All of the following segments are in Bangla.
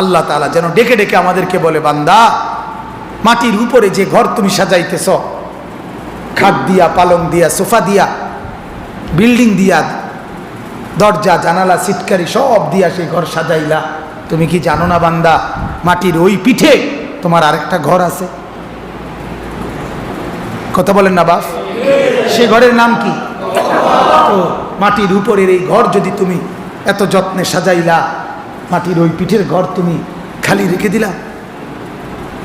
আল্লাহ তালা যেন ডেকে ডেকে আমাদেরকে বলে, বান্দা, মাটির উপরে যে ঘর তুমি সাজাইতেছ, খাট দিয়া, পালং দিয়া, সোফা দিয়া, বিল্ডিং দিয়া, দরজা, জানালা সিটকারি সব দিয়া সেই ঘর সাজাইলা, তুমি কি জানো না বান্দা, মাটির ওই পিঠে তোমার আরেকটা ঘর আছে? কথা বলেন না বাস সে ঘরের নাম কি? মাটির উপরের এই ঘর যদি তুমি এত যত্নে সাজাইলা মাটির ওই পিঠের ঘর তুমি খালি রেখে দিলা।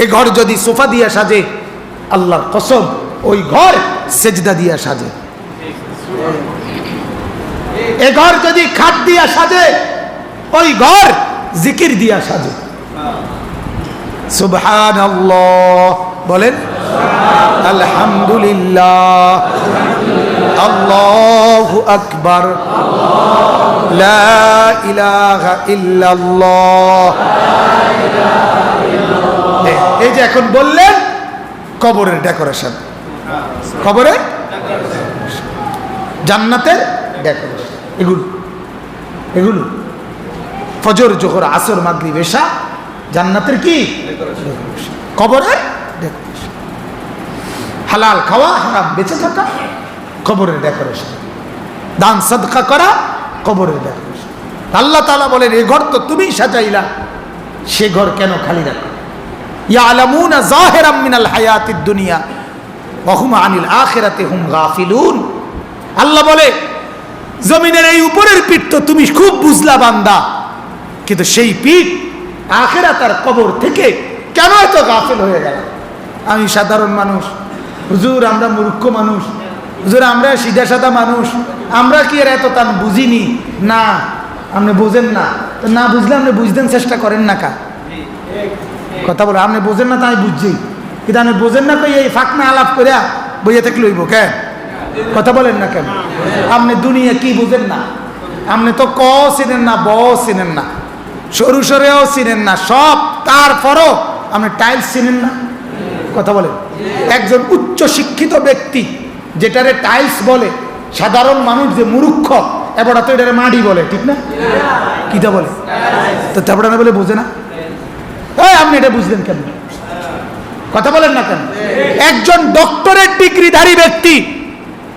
এই ঘর যদি সোফা দিয়া সাজে, আল্লাহর কসম, ওই ঘর সেজদা দিয়া সাজে। এ ঘর যদি খাট দিয়া সাজে, ওই ঘর জিকির দিয়া সাজে। সুবহান বলেন, আলহামদুলিল্লাহ। আল্লাহু আকবার। ইলাহা ইল্লাল্লাহ। এই- এই যে এখন বললেন, কবরের ডেকোরেশন কবরের? জান্নাতের ডেকোরেশন এগুলো এগুলো। ফজর, জোহর, আসর মাগরি বেশা জান্নাতের কি? কবরের ডেকোরেশন হালাল খাওয়া, হারাম বেঁচে থাকা, কবরের ডেকোরেশন দান, সদকা করা কবরের ডেকোরেশন আল্লাহ তালা বলেন, এ ঘর তো তুমি সাজাইলা। সে ঘর কেন খালি রাখো? ইয়ালামুনা জাহিরাম মিনাল হায়াতিদ দুনিয়া ওহুম আনিল আখিরাতে, হুম গাফিলুন। আল্লাহ বলে, জমিনের এই উপরের পিঠ তো তুমি খুব বুঝলা বান্দা। কিন্তু সেই পিঠ আখেরা তার কবর থেকে কেন এত গাফিল হয়ে গেল? আমি সাধারণ মানুষ। হুজুর, আমরা মূর্খ মানুষ। হুজুর, আমরা সিধা সাদা মানুষ। আমরা কি আর এত তান বুঝিনি? না। আপনি বুঝেন না। তো না বুঝলে আপনি বুঝতেন চেষ্টা করেন না কা? কথা বলে, আপনি বোঝেন না তাই বুঝছি। কিন্তু আপনি বোঝেন না কই এই ফাঁকনা আলাপ করিয়া বইয়া থেকে লইব কেন? কথা বলেন না কেন? আপনি দুনিয়া কি বুঝেন না? আপনি তো ক চিনেন না, ব চিনেন না, সরু সরেও চিনেন না, সব তারপরও আপনি টাইলস চিনেন না? কথা বলেন। একজন উচ্চ শিক্ষিত ব্যক্তি যেটারে টাইলস বলে, সাধারণ মানুষ যে মূর্খ, এবার তো এটারে মাটি বলে, ঠিক না? কিটা বলে? তো তারপরে না বলে, বোঝে না। এই, আপনি এটা বুঝলেন কেন? কথা বলেন না কেন? একজন ডক্টরের ডিগ্রিধারী ব্যক্তি,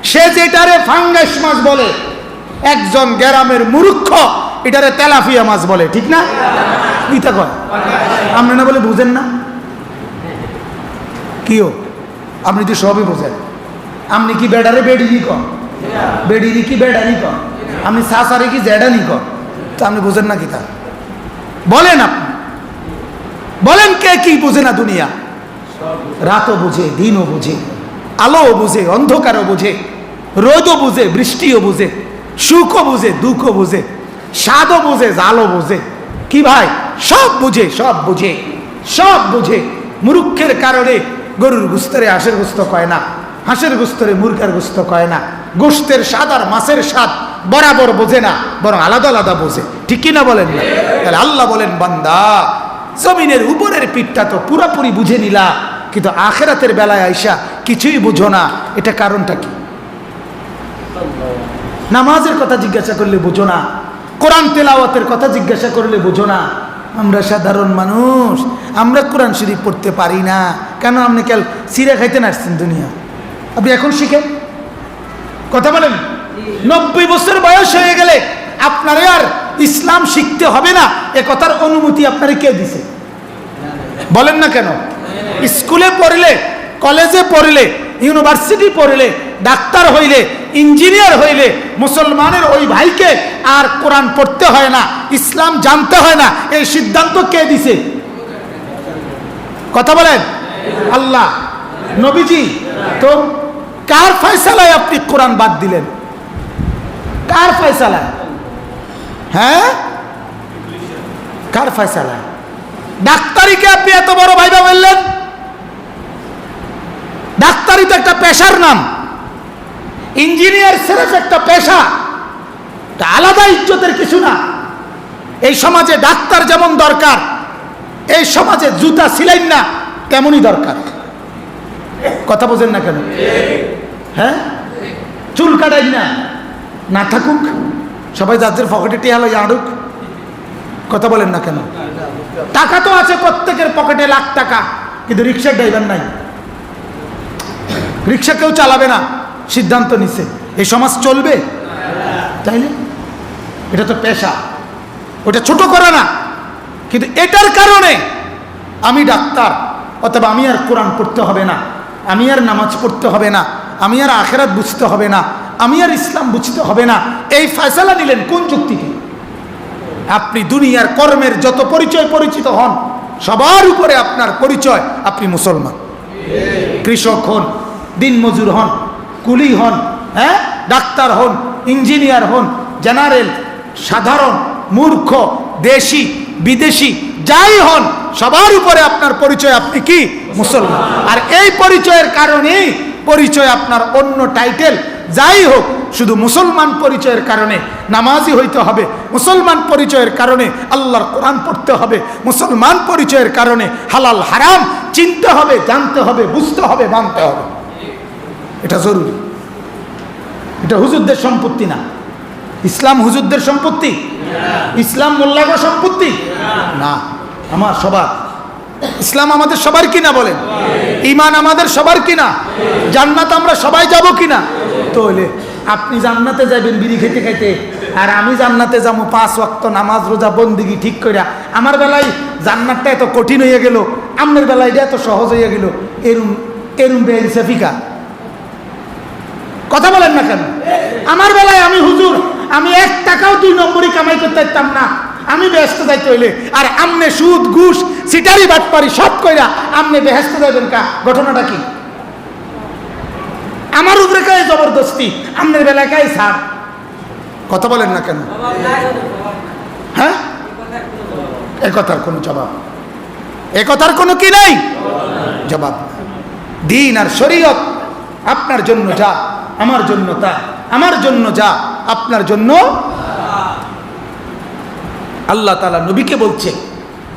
সে যেটারে ফাঙ্গাস মাছ বলে, একজন গ্রামের মূর্খ, এটারে তেলাফিয়া মাছ বলে, ঠিক না? ইতা কয়? আপনি না বলে বুঝেন না? কিও আপনি তো সবই বোঝেন। আপনি কি বেডারে বেডিনি কন? বেডিনি কি বেডানি কন? আপনি সাসারে কি জেডানি কন? তো আপনি বুঝেন না কি তা? বলেন আপনি। বলেন কে কি বুঝে না দুনিয়া? রাতও বুঝে, দিনও বুঝে, আলোও বুঝে, অন্ধকারও বুঝে, রোদও বুঝে, বৃষ্টিও বুঝে, সুখও বুঝে, দুঃখও বুঝে, স্বাদও বুঝে, জালও বুঝে। কি ভাই? সব বুঝে সব বুঝে সব বুঝে। মুরুক্ষের কারণে গরুর গুস্তরে হাঁসের গুস্ত কয় না। হাঁসের গোস্তরে মুরগার গোস্ত কয় না? গোস্তের স্বাদ আর মাছের স্বাদ বরাবর বোঝে না, বরং আলাদা আলাদা বোঝে। ঠিক কিনা বলেন না? তাহলে আল্লাহ বলেন, বান্দা, জমিনের উপরের পিঠটা তো পুরাপুরি বুঝে নিলা, কিন্তু আখেরাতের বেলায় আইসা কিছুই বুঝো না। এটা কারণটা কি? নামাজের কথা জিজ্ঞাসা করলে বুঝো না, কোরআন তেলাওয়াতের কথা জিজ্ঞাসা করলে বুঝো না। আমরা সাধারণ মানুষ, আমরা কোরআন শরীফ পড়তে পারি না। কেন আপনি কাল সিরা খাইতে নাসছেন দুনিয়া? আপনি এখন শিখেন। কথা বলেন। নব্বই বছর বয়স হয়ে গেলে আপনার আর ইসলাম শিখতে হবে না, এ কথার অনুমতি আপনারে কে দিছে? বলেন না কেন? স্কুলে পড়লে, কলেজে পড়লে, ইউনিভার্সিটি পড়লে, ডাক্তার হইলে, ইঞ্জিনিয়ার হইলে, মুসলমানের ওই ভাইকে আর কোরআন পড়তে হয় না, ইসলাম জানতে হয় না, এই সিদ্ধান্ত কে দিছে? কথা বলেন। আল্লাহ। নবীজি, তো কার ফয়সালায় আপনি কোরআন বাদ দিলেন? কার ফয়সালায়? হ্যাঁ? কার ফয়সালায়? ডাক্তারিকে আপনি এত বড় ভাইবা বললেন? ডাক্তারি তো একটা পেশার নাম। ইঞ্জিনিয়ার সেরেফ একটা পেশা। আলাদা ইজ্জতের কিছু না। এই সমাজে ডাক্তার যেমন দরকার, এই সমাজে জুতা সিলাইন না, তেমনই দরকার। কথা বোঝেন না কেন? হ্যাঁ? চুল কাটাই না। না থাকুক, সবাই যাদের পকেটে টিয়া হলো আড়ুক কথা বলেন না কেন? টাকা তো আছে প্রত্যেকের পকেটে, লাখ টাকা, কিন্তু রিক্সার ড্রাইভার নাই। রিক্সা কেউ চালাবে না, সিদ্ধান্ত নিছে। এই সমাজ চলবে? তাইলে? এটা তো পেশা। ওটা ছোট করে না। কিন্তু এটার কারণে আমি ডাক্তার, অথবা আমি আর কোরআন পড়তে হবে না, আমি আর নামাজ পড়তে হবে না। আমি আর আখেরাত বুঝতে হবে না, আমি আর ইসলাম বুঝতে হবে না। এই ফয়সালা নিলেন কোন যুক্তিতে আপনি দুনিয়ার কর্মের যত পরিচয় পরিচিত হন, সবার উপরে আপনার পরিচয় আপনি মুসলমান। কৃষক হন, দিনমজুর হন, কুলি হন হ্যাঁ? ডাক্তার হন, ইঞ্জিনিয়ার হন, জেনারেল, সাধারণ, মূর্খ, দেশি, বিদেশি, যাই হন, সবার উপরে আপনার পরিচয় আপনি কি? মুসলমান। আর এই পরিচয়ের কারণেই পরিচয় আপনার অন্য টাইটেল, যাই হোক, শুধু মুসলমান পরিচয়ের কারণে নামাজি হইতে হবে। মুসলমান পরিচয়ের কারণে আল্লাহর কোরআন পড়তে হবে। মুসলমান পরিচয়ের কারণে হালাল হারাম চিনতে হবে, জানতে হবে, বুঝতে হবে, মানতে হবে। এটা জরুরি। এটা হুজুরদের সম্পত্তি না। ইসলাম হুজুরদের সম্পত্তি? ইসলাম মোল্লাগো সম্পত্তি? না। আমার সবার ইসলাম আমাদের সবার কিনা বলেন। ইমান আমাদের সবার কিনা। জান্নাত আমরা সবাই যাব কিনা? তাহলে আপনি জান্নাতে যাবেন বিড়ি খেতে খাইতে, আর আমি জান্নাতে যাব পাঁচ ওয়াক্ত নামাজ, রোজা, বন্দিগি ঠিক কইরা। আমার বেলায় জান্নাতটা এত কঠিন হয়ে গেল আপনার বেলায় এটা এত সহজ হয়ে গেল। এরুম এরুম বেইনসাফিকা কথা বলেন না কেন? আমার বেলায় আমি হুজুর, আমি এক টাকাও দুই নম্বরই কামাই করতে পারতাম না। আমি ব্যস্ত যাইতে হইলে। আর আমনে সুদ, ঘুষ, সিটারি, বাটপারি সব কইরা আমনে বেহেস্ত যাইবেন কা? ঘটনাটা কি? আমার উপরে কায় জবরদস্তি, আমনের বেলায় কায় ছাড়। কথা বলেন না কেন? হ্যাঁ? এ কথার কোনো জবাব। এ কথার কোনো কি নাই? জবাব দিন আর শরীয়ত আপনার জন্য যা, আমার জন্য তা, আমার জন্য যা, আপনার জন্য আল্লাহ তালা নবীকে বলছে,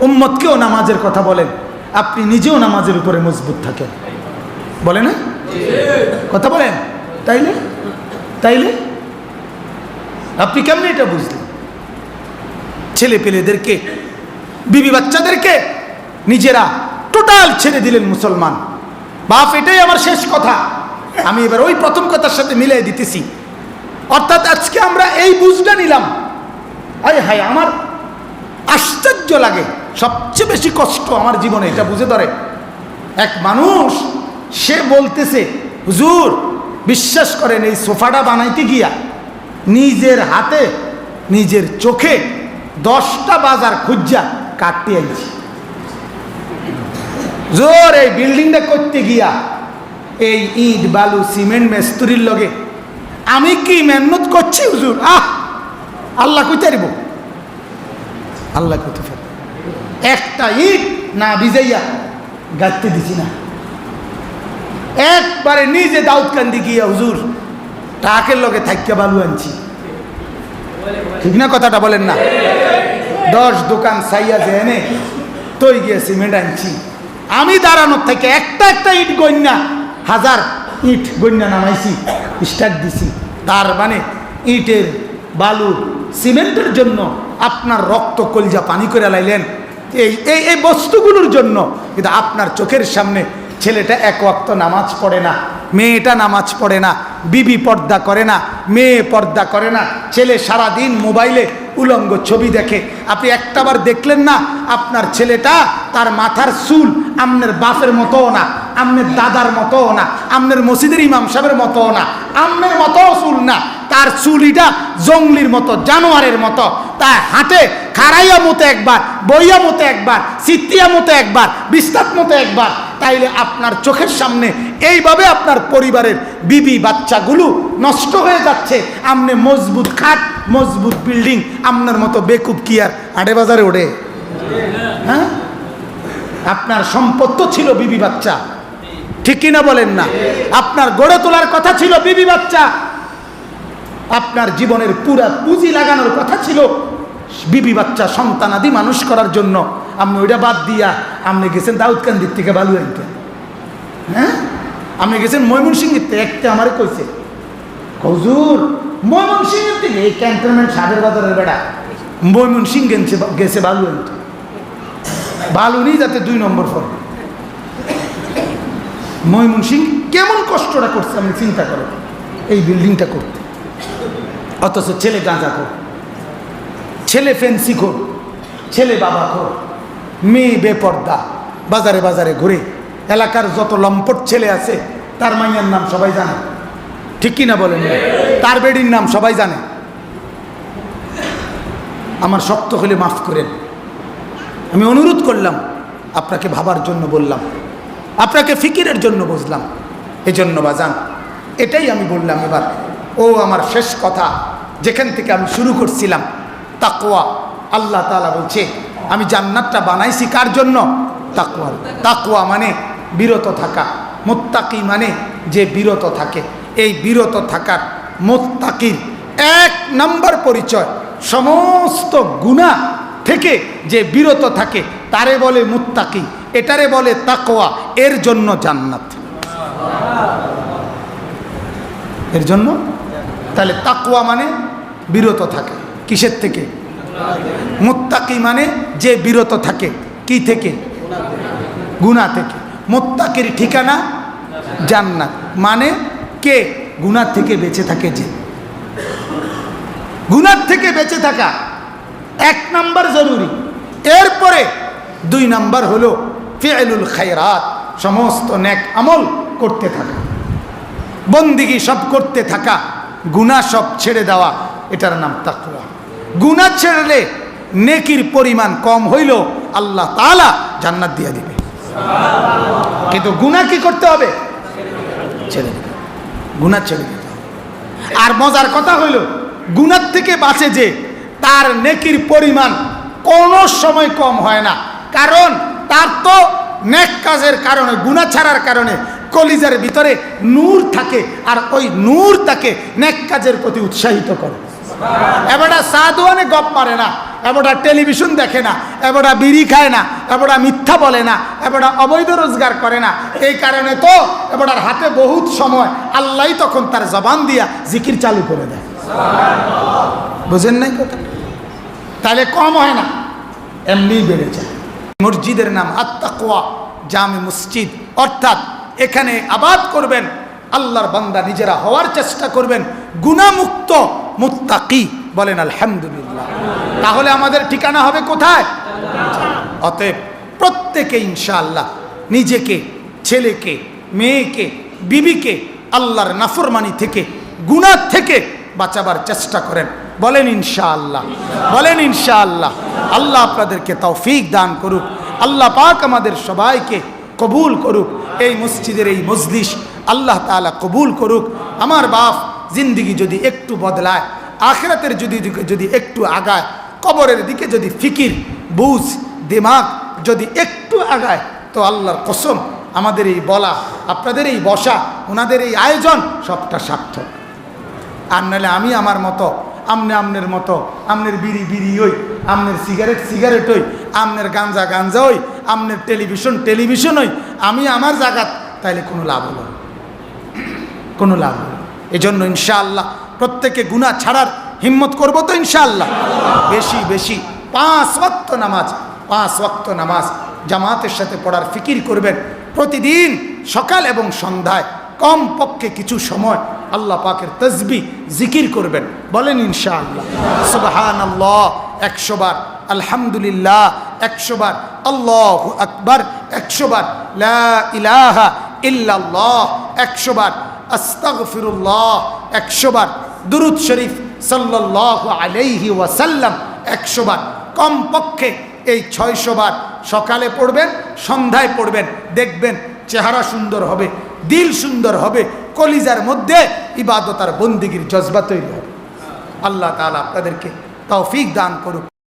উম্মতকেও নামাজের কথা বলেন, আপনি নিজেও নামাজের উপরে মজবুত থাকেন। বলে না? কথা বলেন? তাইলে তাইলে আপনি কেমন এটা বুঝলেন? ছেলে পেলেদেরকে বিবি বাচ্চাদেরকে নিজেরা টোটাল ছেড়ে দিলেন মুসলমান। বাপ, এটাই আমার শেষ কথা। আমি এবার ওই প্রথম কথার সাথে মিলিয়ে দিতেছি। অর্থাৎ আজকে আমরা এই বুঝটা নিলাম। আয় হায়, আমার আশ্চর্য লাগে। সবচেয়ে বেশি কষ্ট আমার জীবনে, এটা বুঝে ধরে। এক মানুষ, সে বলতেছে, হুজুর, বিশ্বাস করেন, এই সোফাটা বানাইতে গিয়া নিজের হাতে, নিজের চোখে দশটা বাজার খুঁজা কাটতে আইছি। জোর এই বিল্ডিংটা করতে গিয়া এই ইট, বালু, সিমেন্ট, মেস্তুরির লগে আমি কি মেহনত করছি, হুজুর? আহ! আল্লাহ কইতে পারিব আল্লাহ কইতে পারব একটা ইট না ভিজাইয়া গাঁথতে দিছি না। একবারে নিজে দাউদ কান্দি গিয়া হুজুর টাকের লগে থাকতে বালু আনছি। ঠিক না কথাটা বলেন না? দশ দোকান সাইয়া যে এনে তৈ গিয়ে সিমেন্ট আনছি। আমি দাঁড়ানোর থেকে একটা একটা ইট গন্যা হাজার ইট গন্যা নামাইছি, স্টার্ট দিছি। তার মানে ইটের বালু সিমেন্টের জন্য আপনার রক্ত কলজা পানি করে লাইলেন। এই এই এই বস্তুগুলোর জন্য। কিন্তু আপনার চোখের সামনে ছেলেটা এক অক্ত নামাজ পড়ে না, মেয়েটা নামাজ পড়ে না, বিবি পর্দা করে না, মেয়ে পর্দা করে না, ছেলে সারা দিন মোবাইলে উলঙ্গ ছবি দেখে। আপনি একটাবার দেখলেন না, আপনার ছেলেটা তার মাথার চুল আমনের বাপের মতোও না, আমনের দাদার মতোও না, আমনের মসজিদের ইমাম সাহেবের মতোও না, আমনের মতো চুল না। তার চুলিটা জঙ্গলির মতো, জানোয়ারের মতো। তা হাতে খারাইয়া মতো একবার, বইয়া মতো একবার, সিত্তিয়া মতো একবার বিস্তার মতো একবার, তাইলে আপনার চোখের সামনে এইভাবে আপনার পরিবারের বিবি বাচ্চাগুলো নষ্ট হয়ে যাচ্ছে। আমনে মজবুত খাট, মজবুত বিল্ডিং আপনার মতো বেকুব কি আর আড়ে বাজারে ওড়ে হ্যাঁ? আপনার সম্পদ তো ছিল বিবি বাচ্চা। ঠিক কিনা বলেন না? আপনার গড়ে তোলার কথা ছিল বিবি বাচ্চা। আপনার জীবনের পুরা পুঁজি লাগানোর কথা ছিল বিবি বাচ্চা সন্তানাদি মানুষ করার জন্য। আপনি ওইটা বাদ দিয়া, আপনি গেছেন দাউদকান্দির থেকে বালু আনতে হ্যাঁ? আপনি গেছেন ময়মনসিংহের থেকে, একটা আমারে কইছে। হজুর, ময়মনসিংহের থেকে এই ক্যান্টনমেন্ট সাদের বাজারের বেড়া। ময়মন সিং গেছে গেছে বালু আনতে বালু নিয়ে যাতে দুই নম্বর ফল। ময়মন সিং কেমন কষ্টটা করছে আমি চিন্তা করো এই বিল্ডিংটা করতে। অথচ ছেলে গাঁজা কর। ছেলে ফেন্সি খোর, ছেলে বাবা খোর, মেয়ে বেপর্দা, বাজারে বাজারে ঘুরে, এলাকার যত লম্পট ছেলে আছে, তার মাইয়ার নাম সবাই জানে। ঠিক কিনা বলেন? তার বেডির নাম সবাই জানে। আমার শক্ত হলে মাফ করেন। আমি অনুরোধ করলাম, আপনাকে ভাবার জন্য বললাম, আপনাকে ফিকিরের জন্য বুঝলাম। এজন্য বাজান, এটাই আমি বললাম এবার। ও আমার শেষ কথা, যেখান থেকে আমি শুরু করছিলাম। তাকোয়া আল্লাহ তালা বলছে, আমি জান্নাতটা বানাইছি কার জন্য? তাকোয়া তাকোয়া মানে বিরত থাকা। মোত্তাকি মানে যে বিরত থাকে। এই বিরত থাকার মোত্তাকির এক নম্বর পরিচয়। সমস্ত গুণা থেকে যে বিরত থাকে, তারে বলে মুত্তাকি, এটারে বলে তাকোয়া এর জন্য জান্নাত। এর জন্য? তাহলে তাকোয়া মানে বিরত থাকে। কিসের থেকে? মুত্তাকি মানে যে বিরত থাকে। কি থেকে? গুণা থেকে। মুত্তাকির ঠিকানা জান্নাত। মানে কে? গুনার থেকে বেঁচে থাকে যে। গুনার থেকে বেঁচে থাকা এক নাম্বার জরুরি। এরপরে দুই নাম্বার হলো ফেলুল খায়রাত, সমস্ত ন্যাক আমল করতে থাকা। বন্দিগি সব করতে থাকা। গুণা সব ছেড়ে দেওয়া। এটার নাম তাকুয়া গুণা ছেড়লে নেকির পরিমাণ কম হইল, আল্লাহ তালা জান্নাত দিয়ে দিবে। কিন্তু গুণা কি করতে হবে? ছেড়ে দিবে। গুণা ছেড়ে দিতে হবে। আর মজার কথা হইল, গুণার থেকে বাঁচে যে, তার নেকির পরিমাণ কোনো সময় কম হয় না। কারণ তার তো নেক কাজের কারণে, গুণা ছাড়ার কারণে কলিজার ভিতরে নূর থাকে, আর ওই নূর তাকে নেক কাজের প্রতি উৎসাহিত করে। এবারটা সাধুয়ানে গপ মারে না, এবারটা টেলিভিশন দেখে না, এবারটা বিড়ি খায় না, এবারটা মিথ্যা বলে না, এবারটা অবৈধ রোজগার করে না। এই কারণে তো এবারটার হাতে বহুত সময়, আল্লাহ তখন তার জবান দিয়া জিকির চালু করে দেয়। বুঝেন নাই কথা? তাহলে কম হয় না এমনি বেড়ে যায়। মসজিদের নাম আত্মাকোয়া জামে মসজিদ, অর্থাৎ এখানে আবাদ করবেন, আল্লাহর বান্দা নিজেরা হওয়ার চেষ্টা করবেন গুণামুক্ত মুত্তাকি বলেন, আলহামদুলিল্লাহ। তাহলে আমাদের ঠিকানা হবে কোথায়? অতএব প্রত্যেকে ইনশাআল্লাহ নিজেকে, ছেলেকে, মেয়েকে, বিবিকে আল্লাহর নাফরমানি থেকে গুনার থেকে বাঁচাবার চেষ্টা করেন। বলেন, ইনশাআল্লাহ। বলেন, ইনশাআল্লাহ। আল্লাহ আপনাদেরকে তৌফিক দান করুক। আল্লাহ পাক আমাদের সবাইকে কবুল করুক। এই মসজিদের এই মজলিস আল্লাহ তাআলা কবুল করুক। আমার বাপ জিন্দিগি যদি একটু বদলায়, আখেরাতের যদি যদি একটু আগায়, কবরের দিকে যদি ফিকির, বুঝ, দিমাগ যদি একটু আগায়, তো আল্লাহর কসম আমাদের এই বলা, আপনাদের এই বসা, ওনাদের এই আয়োজন সবটা সার্থক আর নাহলে আমি আমার মতো, আমনে আমনের মতো, আমনের বিড়ি বিড়ি ওই আমনের সিগারেট সিগারেট ওই আমনের গাঞ্জা গাঞ্জা ওই আমনের টেলিভিশন টেলিভিশন ওই আমি আমার জায়গাত তাইলে কোনো লাভ হলো কোনো লাভ হলো। এজন্য ইনশাআল্লাহ প্রত্যেকে গুণা ছাড়ার হিম্মত করব তো ইনশাআল্লাহ। বেশি বেশি, পাঁচ ওয়াক্ত নামাজ, পাঁচ ওয়াক্ত নামাজ জামাতের সাথে পড়ার ফিকির করবেন। প্রতিদিন সকাল এবং সন্ধ্যায় কম পক্ষে কিছু সময় আল্লাহ পাকের তসবি জিকির করবেন। বলেন ইনশাআল্লাহ। সুবাহান আল্লাহ একশো বার আলহামদুলিল্লাহ, একশো বার আল্লাহ আকবার, একশো বার ইলাহা ইল্লাল্লাহ, একশো বার আস্তাগফিরুল্লাহ একশো বার দুরুদ শরীফ সাল্লাল্লাহু আলাইহি ওয়াসাল্লাম একশো বার কমপক্ষে এই ছয়শো বার সকালে পড়বেন, সন্ধ্যায় পড়বেন, দেখবেন চেহারা সুন্দর হবে, দিল সুন্দর হবে, কলিজার মধ্যে ইবাদত আর বন্দিগির জজবা তৈরি হবে। আল্লাহ তাআলা আপনাদেরকে তৌফিক দান করুক।